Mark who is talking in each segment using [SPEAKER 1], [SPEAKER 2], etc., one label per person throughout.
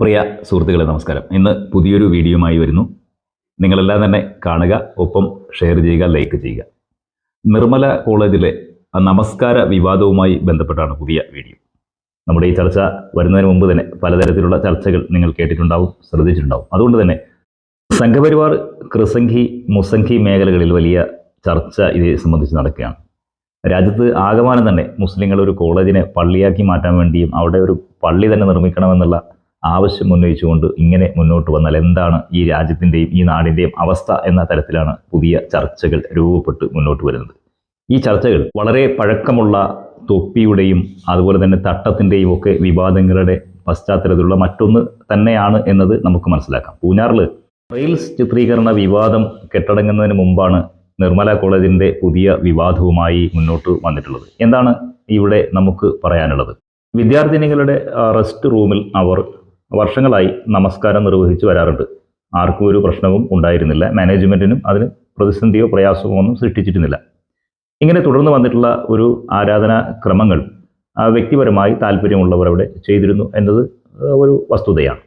[SPEAKER 1] പ്രിയ സുഹൃത്തുക്കളെ നമസ്കാരം. ഇന്ന് പുതിയൊരു വീഡിയോയുമായി വരുന്നു. നിങ്ങളെല്ലാം തന്നെ കാണുക ഒപ്പം ഷെയർ ചെയ്യുക ലൈക്ക് ചെയ്യുക. നിർമ്മല കോളേജിലെ നമസ്കാര വിവാദവുമായി ബന്ധപ്പെട്ടാണ് പുതിയ വീഡിയോ. നമ്മുടെ ഈ ചർച്ച വരുന്നതിന് മുമ്പ് തന്നെ പലതരത്തിലുള്ള ചർച്ചകൾ നിങ്ങൾ കേട്ടിട്ടുണ്ടാവും ശ്രദ്ധിച്ചിട്ടുണ്ടാവും. അതുകൊണ്ട് തന്നെ സംഘപരിവാർ കൃസംഖി മുസംഖി മേഖലകളിൽ വലിയ ചർച്ച ഇതേ സംബന്ധിച്ച് നടക്കുകയാണ്. രാജ്യത്ത് ആകമാനം തന്നെ മുസ്ലിങ്ങൾ ഒരു കോളേജിനെ പള്ളിയാക്കി മാറ്റാൻ വേണ്ടിയും അവിടെ ഒരു പള്ളി തന്നെ നിർമ്മിക്കണമെന്നുള്ള ആവശ്യം ഉന്നയിച്ചുകൊണ്ട് ഇങ്ങനെ മുന്നോട്ട് വന്നാൽ എന്താണ് ഈ രാജ്യത്തിന്റെയും ഈ നാടിന്റെയും അവസ്ഥ എന്ന തരത്തിലാണ് പുതിയ ചർച്ചകൾ രൂപപ്പെട്ട് മുന്നോട്ട് വരുന്നത്. ഈ ചർച്ചകൾ വളരെ പഴക്കമുള്ള തൊപ്പിയുടെയും അതുപോലെ തന്നെ തട്ടത്തിന്റെയും ഒക്കെ വിവാദങ്ങളുടെ പശ്ചാത്തലത്തിലുള്ള മറ്റൊന്ന് തന്നെയാണ് എന്നത് നമുക്ക് മനസ്സിലാക്കാം. പൂഞ്ഞാറിൽ റെയിൽസ് ചിത്രീകരണ വിവാദം കെട്ടടങ്ങുന്നതിന് മുമ്പാണ് നിർമ്മല കോളേജിന്റെ പുതിയ വിവാദവുമായി മുന്നോട്ട് വന്നിട്ടുള്ളത്. എന്താണ് ഇവിടെ നമുക്ക് പറയാനുള്ളത്? വിദ്യാർത്ഥിനികളുടെ റെസ്റ്റ് റൂമിൽ അവർ വർഷങ്ങളായി നമസ്കാരം നിർവഹിച്ചു വരാറുണ്ട്. ആർക്കും ഒരു പ്രശ്നവും ഉണ്ടായിരുന്നില്ല. മാനേജ്മെന്റിനും അതിന് പ്രതിസന്ധിയോ പ്രയാസമോ ഒന്നും സൃഷ്ടിച്ചിരുന്നില്ല. ഇങ്ങനെ തുടർന്ന് വന്നിട്ടുള്ള ഒരു ആരാധനാ ക്രമങ്ങൾ വ്യക്തിപരമായി താല്പര്യമുള്ളവർ അവിടെ ചെയ്തിരുന്നു എന്നത് ഒരു വസ്തുതയാണ്.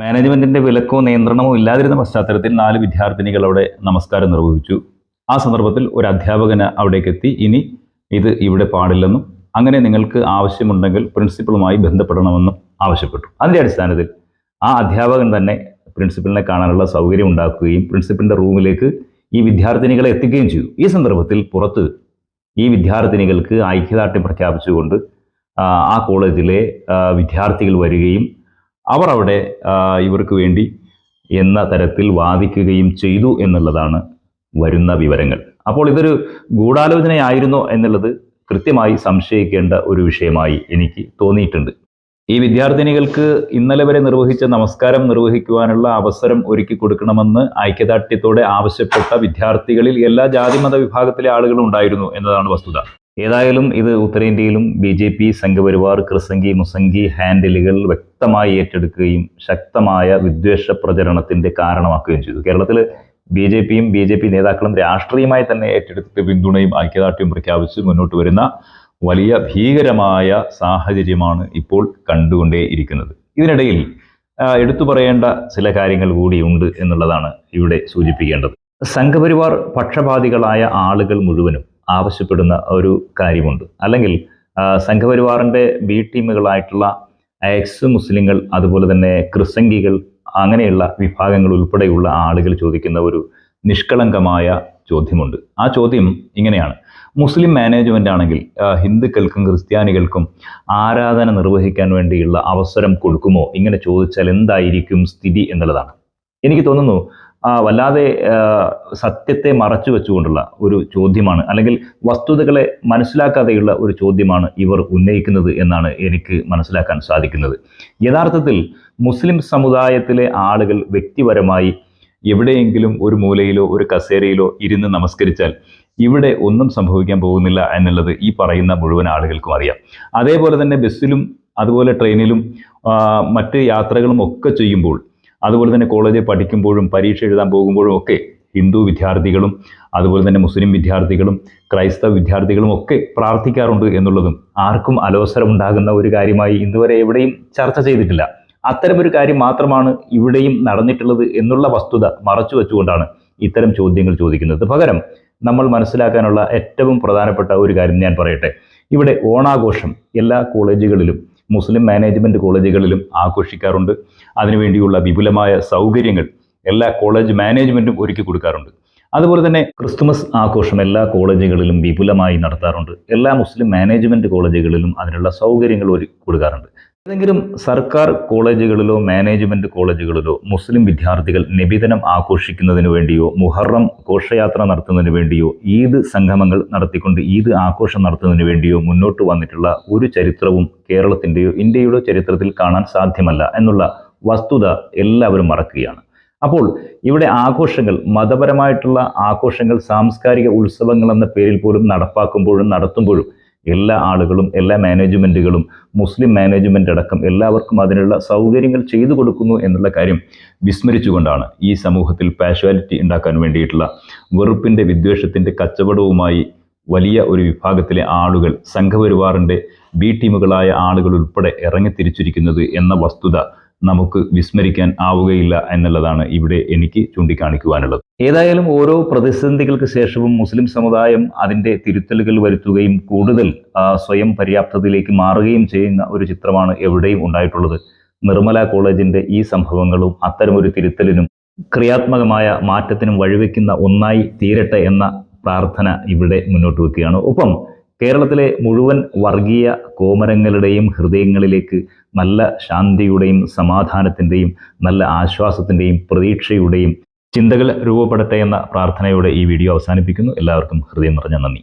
[SPEAKER 1] മാനേജ്മെന്റിന്റെ വിലക്കോ നിയന്ത്രണമോ ഇല്ലാതിരുന്ന പശ്ചാത്തലത്തിൽ നാല് വിദ്യാർത്ഥിനികൾ അവിടെ നമസ്കാരം നിർവഹിച്ചു. ആ സന്ദർഭത്തിൽ ഒരു അധ്യാപകന് അവിടേക്ക് എത്തി. ഇനി ഇത് ഇവിടെ പാടില്ലെന്നും അങ്ങനെ നിങ്ങൾക്ക് ആവശ്യമുണ്ടെങ്കിൽ പ്രിൻസിപ്പളുമായി ബന്ധപ്പെടണമെന്നും ആവശ്യപ്പെട്ടു. അതിന്റെ അടിസ്ഥാനത്തിൽ ആ അധ്യാപകൻ തന്നെ പ്രിൻസിപ്പലിനെ കാണാനുള്ള സൗകര്യം ഉണ്ടാക്കുകയും പ്രിൻസിപ്പലിന്റെ റൂമിലേക്ക് ഈ വിദ്യാർത്ഥിനികളെ എത്തിക്കുകയും ചെയ്തു. ഈ സന്ദർഭത്തിൽ പുറത്ത് ഈ വിദ്യാർത്ഥിനികൾക്ക് ഐക്യദാർഢ്യം പ്രഖ്യാപിച്ചുകൊണ്ട് ആ, കോളേജിലെ വിദ്യാർത്ഥികൾ വരികയും അവർ അവിടെ ഇവർക്ക് വേണ്ടി എന്ന തരത്തിൽ വാദിക്കുകയും ചെയ്തു എന്നുള്ളതാണ് വരുന്ന വിവരങ്ങൾ. അപ്പോൾ ഇതൊരു ഗൂഢാലോചനയായിരുന്നോ എന്നുള്ളത് കൃത്യമായി സംശയിക്കേണ്ട ഒരു വിഷയമായി എനിക്ക് തോന്നിയിട്ടുണ്ട്. ഈ വിദ്യാർത്ഥിനികൾക്ക് ഇന്നലെ വരെ നിർവഹിച്ച നമസ്കാരം നിർവഹിക്കുവാനുള്ള അവസരം ഒരുക്കി കൊടുക്കണമെന്ന് ഐക്യദാർഢ്യത്തോടെ ആവശ്യപ്പെട്ട വിദ്യാർത്ഥികളിൽ എല്ലാ ജാതിമത വിഭാഗത്തിലെ ആളുകളും ഉണ്ടായിരുന്നു എന്നതാണ് വസ്തുത. ഏതായാലും ഇത് ഉത്തരേന്ത്യയിലും ബി ജെ പി സംഘപരിവാർ ക്രിസംഗി മുസംഗി ഹാൻഡിലുകൾ വ്യക്തമായി ഏറ്റെടുക്കുകയും ശക്തമായ വിദ്വേഷ പ്രചരണത്തിന്റെ കാരണമാക്കുകയും ചെയ്തു. കേരളത്തിൽ ബി ജെ പിയും ബി ജെ പി നേതാക്കളും രാഷ്ട്രീയമായി തന്നെ ഏറ്റെടുത്തിട്ട് പിന്തുണയും ഐക്യദാർഢ്യവും പ്രഖ്യാപിച്ച് മുന്നോട്ട് വരുന്ന വലിയ ഭീകരമായ സാഹചര്യമാണ് ഇപ്പോൾ കണ്ടുകൊണ്ടേയിരിക്കുന്നത് ഇതിനിടയിൽ എടുത്തു പറയേണ്ട ചില കാര്യങ്ങൾ കൂടിയുണ്ട് എന്നുള്ളതാണ് ഇവിടെ സൂചിപ്പിക്കേണ്ടത്. സംഘപരിവാർ പക്ഷപാതികളായ ആളുകൾ മുഴുവനും ആവശ്യപ്പെടുന്ന ഒരു കാര്യമുണ്ട്. അല്ലെങ്കിൽ സംഘപരിവാറിന്റെ ബി ടീമുകളായിട്ടുള്ള എക്സ് മുസ്ലിങ്ങൾ അതുപോലെ തന്നെ ക്രിസംഗികൾ അങ്ങനെയുള്ള വിഭാഗങ്ങൾ ഉൾപ്പെടെയുള്ള ആളുകൾ ചോദിക്കുന്ന ഒരു നിഷ്കളങ്കമായ ചോദ്യമുണ്ട്. ആ ചോദ്യം ഇങ്ങനെയാണ്. മുസ്ലിം മാനേജ്മെന്റ് ആണെങ്കിൽ ഹിന്ദുക്കൾക്കും ക്രിസ്ത്യാനികൾക്കും ആരാധന നിർവഹിക്കാൻ വേണ്ടിയുള്ള അവസരം കൊടുക്കുമോ? ഇങ്ങനെ ചോദിച്ചാൽ എന്തായിരിക്കും സ്ഥിതി എന്നുള്ളതാണ്. എനിക്ക് തോന്നുന്നു വല്ലാതെ സത്യത്തെ മറച്ചു വെച്ചുകൊണ്ടുള്ള ഒരു ചോദ്യമാണ് അല്ലെങ്കിൽ വസ്തുതകളെ മനസ്സിലാക്കാതെയുള്ള ഒരു ചോദ്യമാണ് ഇവർ ഉന്നയിക്കുന്നത് എന്നാണ് എനിക്ക് മനസ്സിലാക്കാൻ സാധിക്കുന്നത്. യഥാർത്ഥത്തിൽ മുസ്ലിം സമുദായത്തിലെ ആളുകൾ വ്യക്തിപരമായി എവിടെയെങ്കിലും ഒരു മൂലയിലോ ഒരു കസേരയിലോ ഇരുന്ന് നമസ്കരിച്ചാൽ ഇവിടെ ഒന്നും സംഭവിക്കാൻ പോകുന്നില്ല എന്നുള്ളത് ഈ പറയുന്ന മുഴുവൻ ആളുകൾക്കും അറിയാം. അതേപോലെ തന്നെ ബസ്സിലും അതുപോലെ ട്രെയിനിലും മറ്റ് യാത്രകളും ഒക്കെ ചെയ്യുമ്പോൾ അതുപോലെ തന്നെ കോളേജിൽ പഠിക്കുമ്പോഴും പരീക്ഷ എഴുതാൻ പോകുമ്പോഴും ഒക്കെ ഹിന്ദു വിദ്യാർത്ഥികളും അതുപോലെ തന്നെ മുസ്ലിം വിദ്യാർത്ഥികളും ക്രൈസ്തവ വിദ്യാർത്ഥികളും ഒക്കെ പ്രാർത്ഥിക്കാറുണ്ട് എന്നുള്ളതും ആർക്കും അലോസരം ഉണ്ടാകുന്ന ഒരു കാര്യമായി ഇന്നുവരെ എവിടെയും ചർച്ച ചെയ്തിട്ടില്ല. അത്തരമൊരു കാര്യം മാത്രമാണ് ഇവിടെയും നടന്നിട്ടുള്ളത് എന്നുള്ള വസ്തുത മറച്ചു വെച്ചുകൊണ്ടാണ് ഇത്തരം ചോദ്യങ്ങൾ ചോദിക്കുന്നത്. പകരം നമ്മൾ മനസ്സിലാക്കാനുള്ള ഏറ്റവും പ്രധാനപ്പെട്ട ഒരു കാര്യം ഞാൻ പറയട്ടെ. ഇവിടെ ഓണാഘോഷം എല്ലാ കോളേജുകളിലും മുസ്ലിം മാനേജ്മെന്റ് കോളേജുകളിലും ആഘോഷിക്കാറുണ്ട്. അതിനുവേണ്ടിയുള്ള വിപുലമായ സൗകര്യങ്ങൾ എല്ലാ കോളേജ് മാനേജ്മെന്റും ഒരുക്കി കൊടുക്കാറുണ്ട്. അതുപോലെ തന്നെ ക്രിസ്തുമസ് ആഘോഷം എല്ലാ കോളേജുകളിലും വിപുലമായി നടത്താറുണ്ട്. എല്ലാ മുസ്ലിം മാനേജ്മെന്റ് കോളേജുകളിലും അതിനുള്ള സൗകര്യങ്ങൾ ഒരുക്കി കൊടുക്കാറുണ്ട്. ഏതെങ്കിലും സർക്കാർ കോളേജുകളിലോ മാനേജ്മെന്റ് കോളേജുകളിലോ മുസ്ലിം വിദ്യാർത്ഥികൾ നിബിധനം ആഘോഷിക്കുന്നതിന് വേണ്ടിയോ മുഹറം ഘോഷയാത്ര നടത്തുന്നതിന് വേണ്ടിയോ ഈദ് സംഗമങ്ങൾ നടത്തിക്കൊണ്ട് ഈദ് ആഘോഷം നടത്തുന്നതിന് വേണ്ടിയോ മുന്നോട്ട് വന്നിട്ടുള്ള ഒരു ചരിത്രവും കേരളത്തിന്റെയോ ഇന്ത്യയുടെ ചരിത്രത്തിൽ കാണാൻ സാധ്യമല്ല എന്നുള്ള വസ്തുത എല്ലാവരും മറക്കുകയാണ്. അപ്പോൾ ഇവിടെ ആഘോഷങ്ങൾ മതപരമായിട്ടുള്ള ആഘോഷങ്ങൾ സാംസ്കാരിക ഉത്സവങ്ങൾ എന്ന പേരിൽ പോലും നടപ്പാക്കുമ്പോഴും നടത്തുമ്പോഴും എല്ലാ ആളുകളും എല്ലാ മാനേജ്മെന്റുകളും മുസ്ലിം മാനേജ്മെന്റ് അടക്കം എല്ലാവർക്കും അതിനുള്ള സൗകര്യങ്ങൾ ചെയ്തു കൊടുക്കുന്നു എന്നുള്ള കാര്യം വിസ്മരിച്ചുകൊണ്ടാണ് ഈ സമൂഹത്തിൽ പാഷ്വാലിറ്റി ഉണ്ടാക്കാൻ വേണ്ടിയിട്ടുള്ള വെറുപ്പിന്റെ വിദ്വേഷത്തിന്റെ കച്ചവടവുമായി വലിയ ഒരു വിഭാഗത്തിലെ ആളുകൾ സംഘപരിവാറിന്റെ ബി ടീമുകളായ ആളുകൾ ഉൾപ്പെടെ ഇറങ്ങിത്തിരിച്ചിരിക്കുന്നത് എന്ന വസ്തുത നമുക്ക് വിസ്മരിക്കാൻ ആവുകയില്ല എന്നുള്ളതാണ് ഇവിടെ എനിക്ക് ചൂണ്ടിക്കാണിക്കുവാനുള്ളത്. ഏതായാലും ഓരോ പ്രതിസന്ധികൾക്ക് ശേഷവും മുസ്ലിം സമുദായം അതിന്റെ തിരുത്തലുകൾ വരുത്തുകയും കൂടുതൽ സ്വയം പര്യാപ്തതയിലേക്ക് മാറുകയും ചെയ്യുന്ന ഒരു ചിത്രമാണ് എവിടെയും ഉണ്ടായിട്ടുള്ളത്. നിർമ്മല കോളേജിന്റെ ഈ സംഭവങ്ങളും അത്തരമൊരു തിരുത്തലിനും ക്രിയാത്മകമായ മാറ്റത്തിനും വഴിവെക്കുന്ന ഒന്നായി തീരട്ടെ എന്ന പ്രാർത്ഥന ഇവിടെ മുന്നോട്ട് വെക്കുകയാണ്. ഒപ്പം കേരളത്തിലെ മുഴുവൻ വർഗീയ കോമരങ്ങളുടെയും ഹൃദയങ്ങളിലേക്ക് നല്ല ശാന്തിയുടെയും സമാധാനത്തിന്റെയും നല്ല ആശ്വാസത്തിന്റെയും പ്രതീക്ഷയുടെയും ചിന്തകൾ രൂപപ്പെടട്ടെ എന്ന പ്രാർത്ഥനയോടെ ഈ വീഡിയോ അവസാനിപ്പിക്കുന്നു. എല്ലാവർക്കും ഹൃദയം നിറഞ്ഞ നന്ദി.